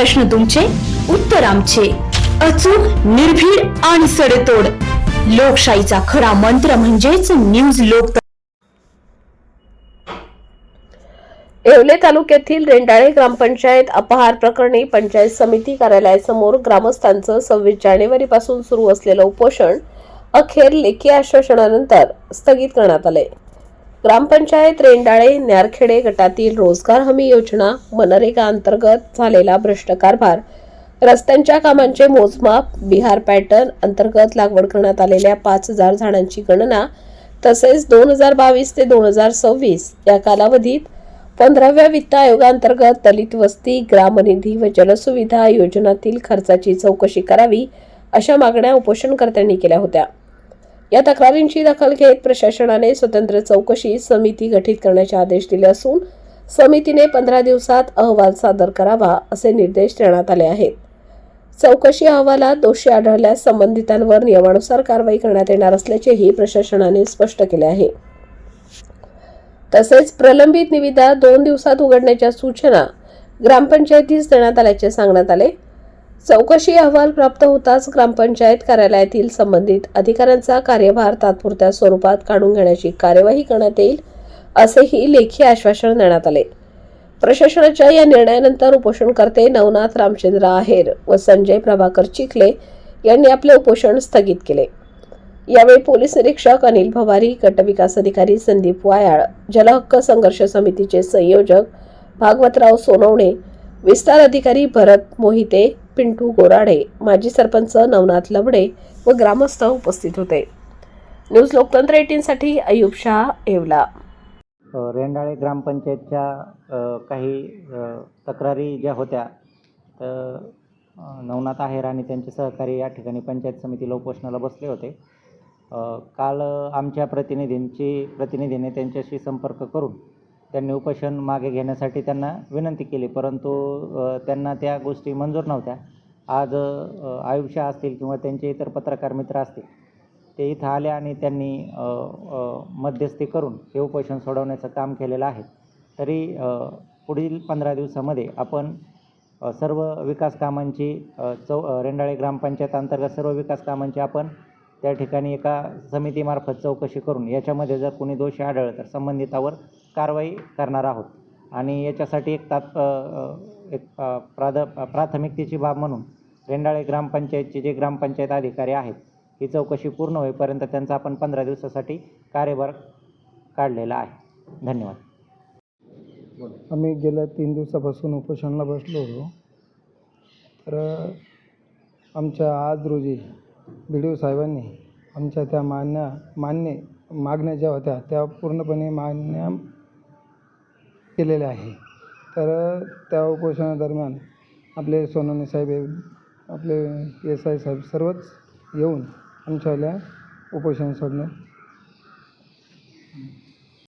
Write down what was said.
प्रश्न तुमचे उत्तर आमचे. अचूक निर्भीड आणि सडेतोड. लोकशाहीचा खरा मंत्र म्हणजेच न्यूज लोक येवले तालुक्यातील रेंडाळे ग्रामपंचायत अपहार प्रकरणी पंचायत समिती कार्यालयासमोर ग्रामस्थांचं सव्वीस जानेवारीपासून सुरू असलेलं उपोषण अखेर लेखी आश्वासनानंतर स्थगित करण्यात आले. ग्रामपंचायत रेंडाळे न्यारखेडे गटातील रोजगार हमी योजना मनरेगा अंतर्गत झालेला भ्रष्ट कारभार रस्त्यांच्या कामांचे मोजमाप बिहार पॅटर्न अंतर्गत लागवड करण्यात आलेल्या पाच हजार झाडांची गणना तसेच दोन हजार बावीस ते दोन हजार सव्वीस या कालावधीत पंधराव्या वित्त आयोगांतर्गत दलित वस्ती ग्रामनिधी व जलसुविधा योजनातील खर्चाची चौकशी करावी अशा मागण्या उपोषणकर्त्यांनी केल्या होत्या. या तक्रारींची दखल घेत प्रशासनाने स्वतंत्र चौकशी समिती गठीत करण्याचे आदेश दिले असून समितीने पंधरा दिवसात अहवाल सादर करावा असे निर्देश देण्यात आले आहेत. चौकशी अहवालात दोषी आढळल्यास संबंधितांवर नियमानुसार कारवाई करण्यात येणार असल्याचेही प्रशासनाने स्पष्ट केले आहे. तसेच प्रलंबित निविदा दोन दिवसात उघडण्याच्या सूचना ग्रामपंचायतीस देण्यात आल्याचे सांगण्यात आले. चौकशी अहवाल प्राप्त होताच ग्रामपंचायत कार्यालयातील संबंधित अधिकाऱ्यांचा कार्यभार तात्पुरत्या स्वरूपात काढून घेण्याची कार्यवाही करण्यात येईल असेही लेखी आश्वासन देण्यात आले. प्रशासनाच्या या निर्णयानंतर उपोषणकर्ते नवनाथ रामचंद्र आहेर व संजय प्रभाकर चिखले यांनी आपले उपोषण स्थगित केले. यावेळी पोलीस निरीक्षक अनिल भवारी गटविकास अधिकारी संदीप वायाळ जलहक्क संघर्ष समितीचे संयोजक भागवतराव सोनवणे विस्तार अधिकारी भरत मोहिते पिंटू गोराडे माजी सरपंच नवनाथ लवडे व ग्रामस्थ उपस्थित होते. न्यूज लोकतंत्र एटीनसाठी अयुब शाह येवला. रेंडाळे ग्रामपंचायतच्या काही तक्रारी ज्या होत्या तर नवनाथ आहेर आणि त्यांचे सहकारी या ठिकाणी पंचायत समितीला उपोषणाला बसले होते. काल आमच्या प्रतिनिधींची प्रतिनिधीने त्यांच्याशी संपर्क करून त्यांनी उपोषण मागे घेण्यासाठी त्यांना विनंती केली परंतु त्यांना त्या गोष्टी मंजूर नव्हत्या. आज आयुष्य असतील किंवा त्यांचे इतर पत्रकार मित्र असतील ते इथं आले आणि त्यांनी मध्यस्थी करून हे उपोषण सोडवण्याचं काम केलेलं आहे. तरी पुढील पंधरा दिवसामध्ये आपण सर्व विकास कामांची चौ रेंडाळे ग्रामपंचायत अंतर्गत सर्व विकास कामांची आपण त्या ठिकाणी एका समितीमार्फत चौकशी करून याच्यामध्ये जर कोणी दोषी आढळलं तर संबंधितावर कारवाई करणार आहोत. आणि याच्यासाठी एक तात एक प्राध प्राथमिकतेची बाब म्हणून रेंडाळे ग्रामपंचायतचे जे ग्रामपंचायत अधिकारी आहेत ही चौकशी पूर्ण होईपर्यंत त्यांचा आपण पंधरा दिवसासाठी कार्यभार काढलेला आहे. धन्यवाद. आम्ही गेल्या तीन दिवसापासून उपोषणाला बसलो होतो. तर आमच्या आज रोजी बी डी ओ साहेबांनी आमच्या त्या मान्य मान्य मागण्या ज्या होत्या त्या पूर्णपणे मान्य केलेल्या आहे तर त्या उपोषणादरम्यान आपले सोनवणे साहेब हे आपले एस आय साहेब सर्वच येऊन आमच्याला उपोषण सोडणं